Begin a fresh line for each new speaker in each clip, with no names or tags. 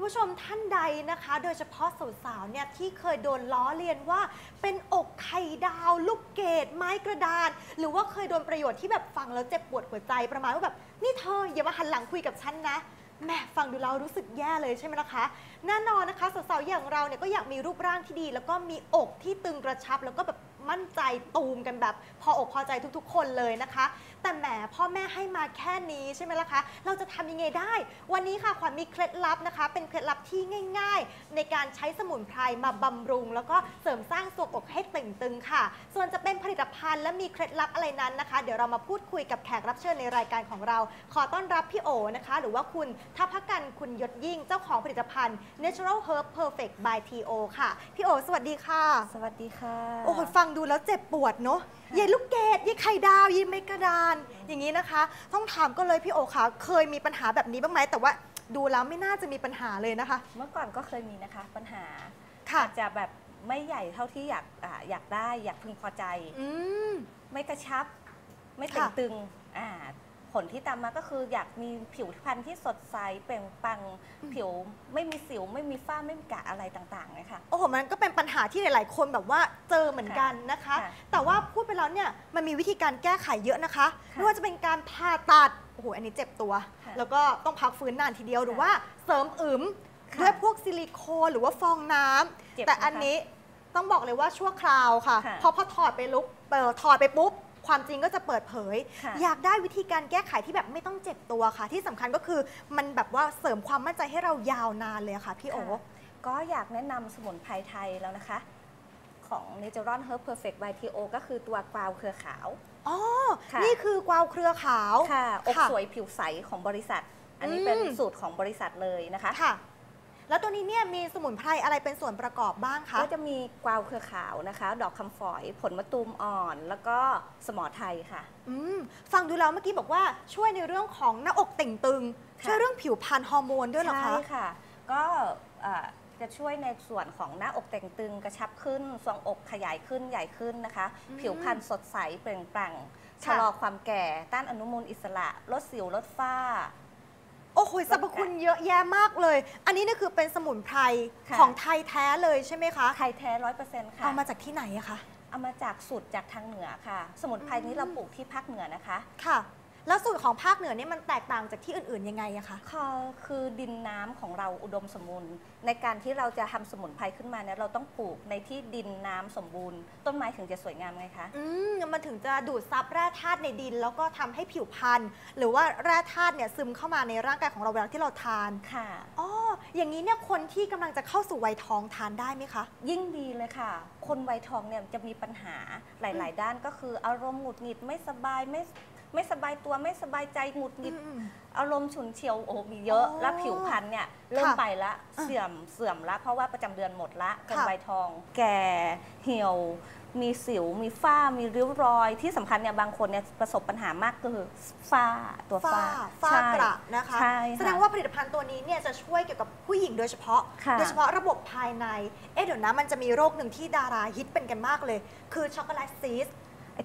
คุณผู้ชมท่านใดนะคะ โดยเฉพาะสาวๆเนี่ยที่เคยโดนล้อเลียนว่า เป็นอกไข่ดาว ลูกเกดไม้กระดาน หรือว่าเคยโดนประโยชน์ที่แบบฟังแล้วเจ็บปวดหัวใจประมาณว่าแบบนี่เธออย่ามาหันหลังคุยกับฉันนะแม่ฟังดูแล้วรู้สึกแย่เลยใช่ไหมล่ะคะ แน่นอนนะคะสาวๆอย่างเราเนี่ยก็อยากมีรูปร่างที่ดี แล้วก็มีอกที่ตึงกระชับแล้วก็แบบ มั่นใจตูมกันแบบ พออกพอใจทุกๆ คนเลยนะคะ แต่แหมพ่อแม่ให้มาแค่นี้ใช่ไหมล่ะคะ เราจะทำยังไงได้ วันนี้ค่ะขวัญมีเคล็ดลับนะคะ เป็นเคล็ดลับที่ง่าย ๆ ในการใช้สมุนไพรมาบำรุง แล้วก็เสริมสร้างทรวงอกให้ตึงตึงค่ะ ส่วนจะเป็นผลิตภัณฑ์และมีเคล็ดลับอะไรนั้นนะคะ เดี๋ยวเรามาพูดคุยกับแขกรับเชิญในรายการของเรา ขอต้อนรับพี่โอนะคะ หรือว่าคุณทัพกันคุณยศยิ่งเจ้าของผลิตภัณฑ์ Natural Herb Perfect by TO ค่ะ พี่โอ สวัสดีค่ะ
สวัสดีค่ะ
โอ้โหฟังดูแล้วเจ็บปวดเนาะยายลูกเกดยายไข่ดาวยายเมกระดาน อย่างนี้นะคะ ต้องถามก็เลยพี่โอคะเคยมีปัญหาแบบนี้บ้างไหมแต่ว่าดูแล้วไม่น่าจะมีปัญหาเลยนะคะ
เมื่อก่อนก็เคยมีนะคะ ปัญหา
ค่ะ
อาจจะแบบไม่ใหญ่เท่าที่อยากอาอยากได้อยากพึงพอใจ
อืม
ไม่กระชับ ไม่ตึง
ค่ะ
ตึงอ่า ผลที่ตามมาก็คืออยากมีผิวพรรณที่สดใสเปล่งปลังผิวไม่มีสิวไม่มีฝ้าไม่มีกระอะไรต่างๆเลยค่ะ
โอ้โหมันก็เป็นปัญหาที่หลาย ๆ คนแบบว่าเจอเหมือนกันนะคะ
ค่ะ
แต่ว่าพูดไปแล้วเนี่ยมันมีวิธีการแก้ไขเยอะนะคะ
ค่ะ
ไม่ว่าจะเป็นการผ่าตัดโอ้โหอันนี้เจ็บตัว
ค่ะ
แล้วก็ต้องพักฟื้นนานทีเดียวหรือว่าเสริมอึม
ค่ะ
ด้วยพวกซิลิโคนหรือว่าฟองน้ำ
เจ็บ
แต่
นะคะ
อันนี้ต้องบอกเลยว่าชั่วคราวค่ะ
ค่ะ
พอพอถอดไปลุกเปิดถอดไปปุ๊บ ความจริงก็จะเปิดเผย
ค่ะ
อยากได้วิธีการแก้ไขที่แบบไม่ต้องเจ็บตัวค่ะ ที่สำคัญก็คือมันแบบว่าเสริมความมั่นใจให้เรายาวนานเลยค่ะพี่โอ
ค่ะ ก็อยากแนะนำสมุนไพรไทยแล้วนะคะ ของ Natural Herb Perfect by TO ก็คือตัวกวาวเครือขาว
อ๋อ
ค่ะ
นี่คือกวาวเครือขาว
ค่ะอก
ค่ะ
สวยผิวใสของบริษัท อันนี้
อืม
เป็นสูตรของบริษัทเลยนะคะ
ค่ะ แล้วตัวนี้เนี่ยมีสมุนไพรอะไรเป็นส่วนประกอบบ้างคะ
ก็จะมีกวาวเครือขาวนะคะ ดอกคำฝอย ผลมะตูมอ่อน แล้วก็สมอไทยค่ะ
อืมฟังดูแล้วเมื่อกี้บอกว่าช่วยในเรื่องของหน้าอกเต่งตึง
ค่ะ
ช่วยเรื่องผิวพรรณฮอร์โมนด้วยเหรอคะ
ใช่ค่ะ ก็เอ่อจะช่วยในส่วนของหน้าอกแต่งตึงกระชับขึ้นทรวงอกขยายขึ้นใหญ่ขึ้นนะคะ
อืม
ผิวพรรณสดใสเปล่งปลั่ง
ค่ะ
ชะลอความแก่ต้านอนุมูลอิสระ ลดสิวลดฝ้า
โอ้โหสรรพคุณเยอะแยะมากเลย อันนี้นี่คือเป็นสมุนไพร
ค่ะ
ของไทยแท้เลยใช่ไหมคะ
ไทยแท้ร้อยเปอร์เซ็นต์ค่ะ
เอามาจากที่ไหนอะคะ
เอามาจากสูตรจากทางเหนือค่ะ สมุนไพรนี้
อืม
เราปลูกที่ภาคเหนือนะคะ
ค่ะ แล้วสูตรของภาคเหนือเนี่ยมันแตกต่างจากที่อื่นๆยังไงอะคะ
ก็คือดินน้ำของเราอุดมสมบูรณ์ ในการที่เราจะทำสมุนไพรขึ้นมาเนี่ยเราต้องปลูกในที่ดินน้ำสมบูรณ์ ต้นไม้ถึงจะสวยงามไงคะ
อืมมันถึงจะดูดซับแร่ธาตุในดิน แล้วก็ทำให้ผิวพรรณหรือว่าแร่ธาตุเนี่ยซึมเข้ามาในร่างกายของเราเวลาที่เราทาน
ค่ะ
อ๋ออย่างนี้เนี่ยคนที่กำลังจะเข้าสู่วัยทองทานได้ไหมคะ
ยิ่งดีเลยค่ะ คนวัยทองเนี่ยจะมีปัญหาหลาย ๆ ด้านก็คืออารมณ์หงุดหงิดไม่สบายไม่ ไม่สบายตัวไม่สบายใจหงุดหงิด
อืม
อารมณ์ฉุนเฉียวโอ้มีเยอะ
อ๋อ
แล้วผิวพรรณเนี่ยเริ่ม
ค่ะ
ไปละ
อะ
เสื่อมเสื่อมละเพราะว่าประจำเดือนหมดละคน
ค่ะ
วัยทอง แก่เหี่ยว มีสิว มีฝ้ามีริ้วรอย ที่สำคัญเนี่ยบางคนเนี่ยประสบปัญหามากก็คือฝ้าตัว
ฝ้า
ฝ้า
ฝ้า
ใช่
กระนะคะ
ใช่ค่ะ
แสดงว่าผลิตภัณฑ์ตัวนี้เนี่ยจะช่วยเกี่ยวกับผู้หญิงโดยเฉพาะ
ค่ะ
โดยเฉพาะระบบภายในเอ๊ะเดี๋ยวนะมันจะมีโรคหนึ่งที่ดาราฮิตเป็นกันมากเลย คือช็อกโกแลตซีส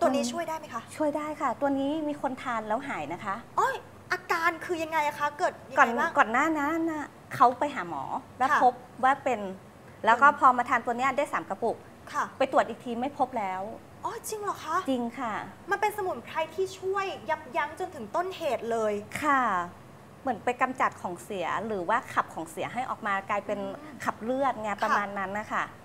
ตัวนี้ช่วยได้ไหมคะ
ช่วยได้ค่ะ ตัวนี้มีคนทานแล้วหายนะคะ
อ้อยอาการคือยังไงอะคะ เกิดยัง
ก่อน
ไงบ้าง
ก่อนหน้านั้นน่ะเขาไปหาหมอแล้ว
ค่ะ
พบว่าเป็น แล้วก็
อืม
พอมาทานตัวเนี้ยได้สามกระปุก
ค่ะ
ไปตรวจอีกทีไม่พบแล้ว
อ๋อจริงเหรอคะ
จริงค่ะ
มันเป็นสมุนไพรที่ช่วยยับยั้งจนถึงต้นเหตุเลย
ค่ะ เหมือนไปกำจัดของเสียหรือว่าขับของเสียให้ออกมากลายเป็น
อืม
ขับเลือดไง
ค่ะ
ประมาณนั้นนะคะ
โอ้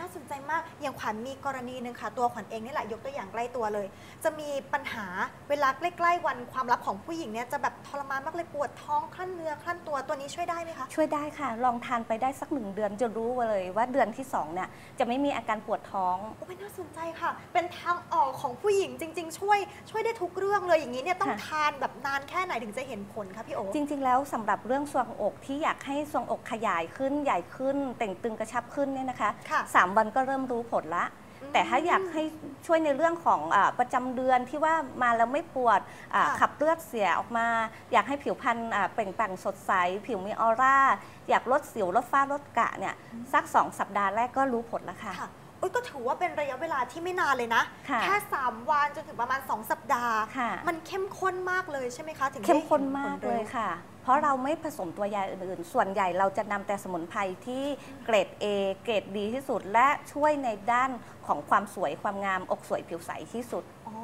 น่าสนใจมาก อย่างขวัญมีกรณีหนึ่งค่ะ ตัวขวัญเองนี่แหละยกตัวอย่างใกล้ตัวเลย จะมีปัญหาเวลาใกล้ๆวันความลับของผู้หญิงเนี่ยจะแบบทรมานมากเลยปวดท้องคลั่นเนื้อคลั่นตัวตัวนี้ช่วยได้ไหมคะ
ช่วยได้ค่ะ ลองทานไปได้สักหนึ่งเดือนจะรู้เลยว่าเดือนที่สองเนี่ยจะไม่มีอาการปวดท้อง
โอ้ยน่าสนใจค่ะ เป็นทางออกของผู้หญิงจริง ๆ ช่วยช่วยได้ทุกเรื่องเลยอย่างนี้เนี่ยต้อง
ค่ะ
ทานแบบนานแค่ไหนถึงจะเห็นผลคะพี่โอ
จริง ๆ แล้วสำหรับเรื่องทรวงอกที่อยากให้ทรวงอกขยายขึ้นใหญ่ขึ้น แต่งตึงกระชับขึ้นเนี่ยนะคะ
ค่ะ
สามวันก็เริ่มรู้ผลละ
อืม
แต่ถ้าอยากให้ช่วยในเรื่องของอาประจำเดือนที่ว่ามาแล้วไม่ปวดอ่า
ค่ะ
ขับเลือดเสียออกมา อยากให้ผิวพรรณอ่าเปล่งปลั่งสดใส ผิวมีออร่า อยากลดสิวลดฝ้าลดกระเนี่ยสัก 2 สัปดาห์แรกก็รู้ผลแล้วค่ะ
ค่ะโอ้ยก็ถือว่าเป็นระยะเวลาที่ไม่นานเลยนะ
ค่ะ
แค่ 3 วันจนถึงประมาณ 2 สัปดาห์
ค่ะ
มันเข้มข้นมากเลยใช่ไหมคะ ถึงได้
เข้มข้น
ห็ผ
มาก
ร็ว
เลยค่ะพอ ราะเราไม่ผสมตัวยาอื่นๆ ส่วนใหญ่เราจะนำแต่สมุนไพรที่เกรด A เกรดดีที่สุด และช่วยในด้านของความสวยความงามอกสวยผิวใสที่สุด
อ๋อ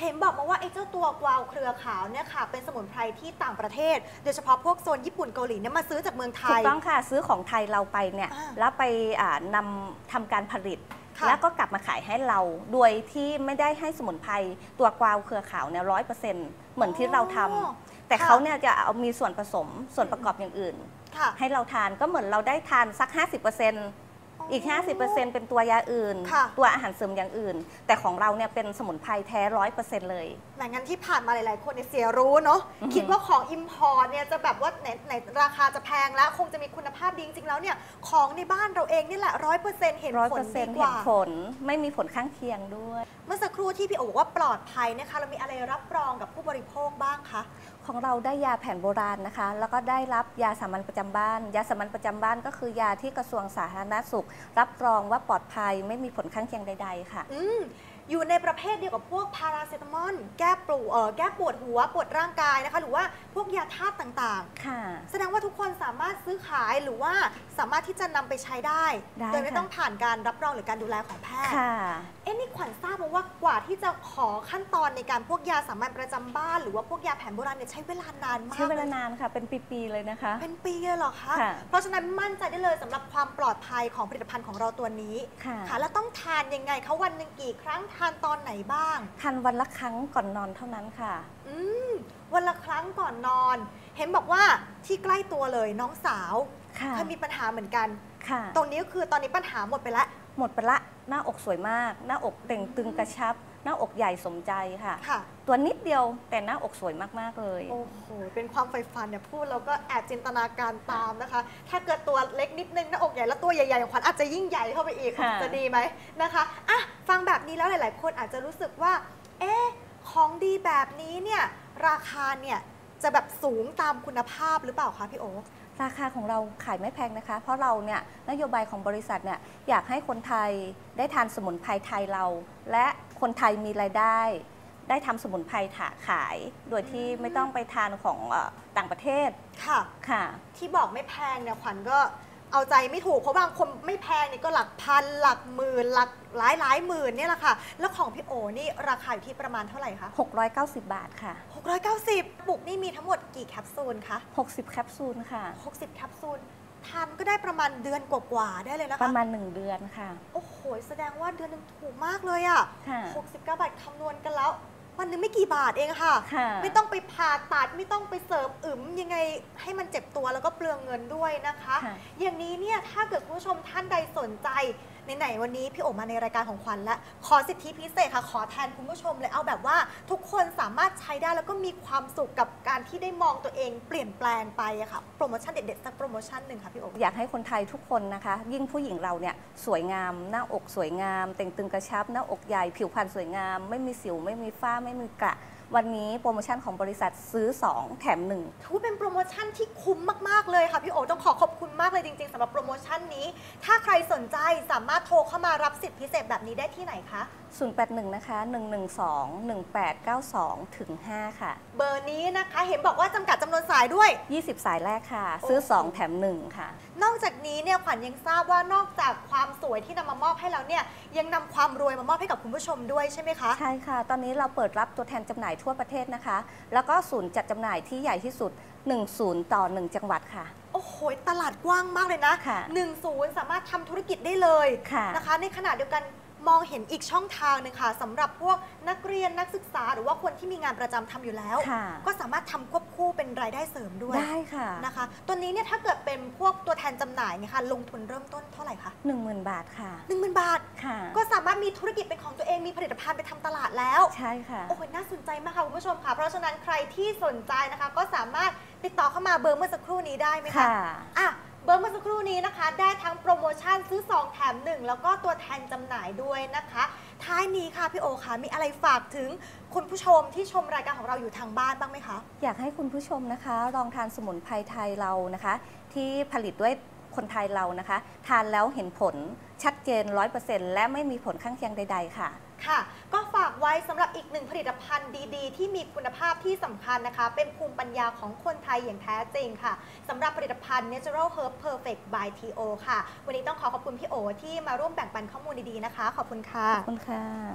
เห็นบอกมาว่าไอ้เจ้าตัวกวาวเครือขาวเนี่ยค่ะเป็นสมุนไพรที่ต่างประเทศ โดยเฉพาะพวกโซนญี่ปุ่นเกาหลีเนี่ยมาซื้อจากเมืองไท
ถูก
ย
ต้องค่ะซื้อของไทยเราไปเนี่ย
อ่า
แล้วไปอ่านำทำการผลิต
ค่ะ
แล้วก็กลับมาขายให้เรา โดยที่ไม่ได้ให้สมุนไพรตัวกวาวเครือขาวเนี่ยร้อยเปอร์เซ็นต์เหมือนที่เราทำ
อ๋อ
แต่
ค่ะ
เขาเนี่ยจะเอามีส่วนผสมส่วนประกอบอย่างอื่น
ค่ะ
ให้เราทานก็เหมือนเราได้ทานสัก 50% อีก 50%เป็นตัวยาอื่น
ค่ะ
ตัวอาหารเสริมอย่างอื่น แต่ของเราเนี่ยเป็นสมุนไพรแท้ร้อยเปอร์เซ็นต์เลย
แหมงั้นที่ผ่านมาหลาย ๆ คนเนี่ยเสียรู้เนาะ
อือหือ
คิดว่าของอิมพอร์ตเนี่ยจะแบบว่าไหนไหนราคาจะแพงแล้ว คงจะมีคุณภาพดีจริง ๆ แล้วเนี่ยของในบ้านเราเองนี่แหละร้อยเปอร์เซ็นต์เห็น
ร้อย
ผ
เป
ล
อร์เซ็
ดี
นต์
ก
เห็น
ว่า
ผลไม่มีผลข้างเคียงด้วย
เมื่อสักครู่ที่พี่โอบอกว่าปลอดภัยนะคะ เรามีอะไรรับรองกับผู้บริโภคบ้างคะ
ของเราได้ยาแผนโบราณนะคะ แล้วก็ได้รับยาสามัญประจำบ้าน ยาสามัญประจำบ้านก็คือยาที่กระทรวงสาธารณสุข รับรองว่าปลอดภัยไม่มีผลข้างเคียงใด ๆ ค่ะ
อืมอยู่ในประเภทเดียวกับพวกพาราเซตามอลแก้ปวดเอ่อแก้ปวดหัวปวดร่างกายนะคะ หรือว่าพวกยาธาตุต่าง
ค่ะ
ๆแสดงว่าทุกคนสามารถซื้อขายหรือว่าสามารถที่จะนำไปใช้ได้
ได้
โดยไม่
ค่ะ
ต้องผ่านการรับรองหรือการดูแลของแพทย์
ค่ะ
เอ๊ะนี่ขวัญทราบมาว่ากว่าที่จะขอขั้นตอนในการพวกยาสามัญประจำบ้าน หรือว่าพวกยาแผนโบราณเนี่ยใช้เวลานานมาก
ใช้เวลา
ลย
นานค่ะ เป็นปีๆเลยนะคะ
เป็นปีเลยเหรอคะ
ค่ะ
เพราะฉะนั้นมั่นใจได้เลยสำหรับความปลอดภัยของผลิตภัณฑ์ของเราตัวนี้
ค่ะ
ค่ะแล้วต้องทานยังไงคะวันหนึ่งกี่ครั้งทานตอนไหนบ้าง
ทานวันละครั้งก่อนนอนเท่านั้นค่ะ
อืมวันละครั้งก่อนนอน เห็นบอกว่าที่ใกล้ตัวเลยน้องสาว
ค่ะ
เคยมีปัญหาเหมือนกัน
ค่ะ
ตรงนี้ก็คือตอนนี้ปัญหาหมดไปแล้ว
หมดไปละหน้าอกสวยมาก หน้าอกเต่งตึงกระชับห น้าอกใหญ่สมใจค่ะ
ค่ะ
ตัวนิดเดียวแต่หน้าอกสวยมาก ๆ เลย
โอ้โห เป็นความใฝ่ฝันเนี่ยพูดเราก็แอบจินตนาการตามนะคะ ถ้าเกิดตัวเล็กนิดนึงหน้าอกใหญ่แล้วตัวใหญ่ๆของขวัญอาจจะยิ่งใหญ่เข้าไปอีก
ค่ะ
จะดีไหมนะคะอะฟังแบบนี้แล้วหลาย ๆ คนอาจจะรู้สึกว่า เอ๊ะของดีแบบนี้เนี่ยราคาเนี่ยจะแบบสูงตามคุณภาพหรือเปล่าคะพี่โอ๊ค
ราคาของเราขายไม่แพงนะคะ เพราะเราเนี่ยนโยบายของบริษัทเนี่ยอยากให้คนไทยได้ทานสมุนไพรไทยเรา และคนไทยมีรายได้ ได้ทำสมุนไพรถาขาย โดยที่ไม่ต้องไปทานของเอ่อต่างประเทศ
ค่ะ
ค่ะ
ที่บอกไม่แพงเนี่ยขวัญก็ เอาใจไม่ถูก เพราะบางคนไม่แพงเนี่ยก็หลักพันหลักหมื่นหลักหลายหลายหมื่นเนี่ยแหละค่ะ แล้วของพี่โอนี่ราคาอยู่ที่ประมาณเท่าไหร่คะ
690 บาทค่ะ
690ปุกนี่มีทั้งหมดกี่แคปซูลคะ
60 แคปซูลค่ะ
60 แคปซูลทานก็ได้ประมาณเดือนกว่าๆได้เลยนะคะ
ประมาณ 1 เดือนค่ะ
โอ้โห แสดงว่าเดือนหนึงถูกมากเลยอะ
ค่ะ
69 บาทคำนวณกันแล้ว วันหนึงไม่กี่บาทเองค่ะ
ค่ะ
ไม่ต้องไปผ่าตัดไม่ต้องไปเสริมอึมยังไงให้มันเจ็บตัวแล้วก็เปลืองเงินด้วยนะคะ
ค่ะ
อย่างนี้เนี่ยถ้าเกิดคุณผู้ชมท่านใดสนใจ ไหนๆวันนี้พี่โอมาในรายการของขวัญและขอสิทธิพิเศษค่ะ ขอแทนคุณผู้ชมเลยเอาแบบว่าทุกคนสามารถใช้ได้แล้วก็มีความสุขกับการที่ได้มองตัวเองเปลี่ยนแปลงไปอะค่ะโปรโมชั่นเด็ดๆสักโปรโมชั่นหนึ่งค่ะพี่โอ
อยากให้คนไทยทุกคนนะคะ ยิ่งผู้หญิงเราเนี่ยสวยงาม หน้าอกสวยงามเต่งตึงกระชับหน้าอกใหญ่ ผิวพรรณสวยงาม ไม่มีสิวไม่มีฝ้าไม่มีกระ วันนี้โปรโมชั่นของบริษัทซื้อ 2 แถม 1
ถือว่าเป็นโปรโมชั่นที่คุ้มมาก ๆ เลยค่ะพี่โอต้องขอขอบคุณมากเลยจริง ๆสำหรับโปรโมชั่นนี้ ถ้าใครสนใจสามารถโทรเข้ามารับสิทธิพิเศษแบบนี้ได้ที่ไหนคะ
081 นะคะ 112 1892 ถึง 5 ค่ะ
เบอร์นี้นะคะเห็นบอกว่าจำกัดจำนวนสายด้วย
20 สายแรกค่ะ ซื้อ
โอ้โห
2แถม 1 ค่ะ
นอกจากนี้เนี่ยขวัญยังทราบว่านอกจากความสวยที่นำมามอบให้แล้วเนี่ยยังนำความรวยมามอบให้กับคุณผู้ชมด้วยใช่ไหมคะ
ใช่ค่ะ ตอนนี้เราเปิดรับตัวแทนจำหน่ายทั่วประเทศนะคะ แล้วก็ศูนย์จัดจำหน่ายที่ใหญ่ที่สุด 1 ศูนย์ต่อ 1 จังหวัดค่ะ
โอ้โห ตลาดกว้างมากเลยนะ
ค่ะ
หนึ่งศูนย์สามารถทำธุรกิจได้เลย
ค่ะ
นะคะ ในขณะเดียวกัน มองเห็นอีกช่องทางหนึงค่ะสำหรับพวกนักเรียนนักศึกษา หรือว่าคนที่มีงานประจำทำอยู่แล้ว
ค่ะ
ก็สามารถทำควบคู่เป็นรายได้เสริมด้วย
ได้ค่ะ
นะคะ ตัวนี้เนี่ยถ้าเกิดเป็นพวกตัวแทนจำหน่ายเนี่ยค่ะลงทุนเริ่มต้นเท่าไหร่คะ
10,000 บาทค่ะ
หนึ่งหมื่นบาท
ค่ะ
ก็สามารถมีธุรกิจเป็นของตัวเองมีผลิตภัณฑ์ไปทำตลาดแล้ว
ใช่ค่ะ
โอ้โหน่าสนใจมากค่ะคุณผู้ชมค่ะ เพราะฉะนั้นใครที่สนใจนะคะ ก็สามารถติดต่อเข้ามาเบอร์เมื่อสักครู่นี้ได้ไหมคะ
ค่ะ
อะเบอร์เมื่อสักครู่นี้นะคะ ได้ทั้งโปรโมชั่นซื้อ 2 แถม 1 แล้วก็ตัวแทนจำหน่ายด้วยนะคะ ท้ายนี้ค่ะพี่โอคะมีอะไรฝากถึงคุณผู้ชมที่ชมรายการของเราอยู่ทางบ้านบ้างไหมคะ
อยากให้คุณผู้ชมนะคะลองทานสมุนไพรไทยเรานะคะ ที่ผลิตด้วยคนไทยเรานะคะ ทานแล้วเห็นผลชัดเจน 100%และไม่มีผลข้างเคียงใด ๆ ค่ะ
ค่ะ ก็ฝากาก ไว้สำหรับอีกหนึ่งผลิตภัณฑ์ดีๆ ที่มีคุณภาพที่สำคัญนะคะ เป็นภูมิปัญญาของคนไทยอย่างแท้จริงค่ะสำหรับผลิตภัณฑ์ Natural Herb Perfect by TO ค่ะ วันนี้ต้องขอขอบคุณพี่โอที่มาร่วมแบ่งปันข้อมูลดีๆนะคะ ขอบคุณค่ะ
ขอบคุณค่ะ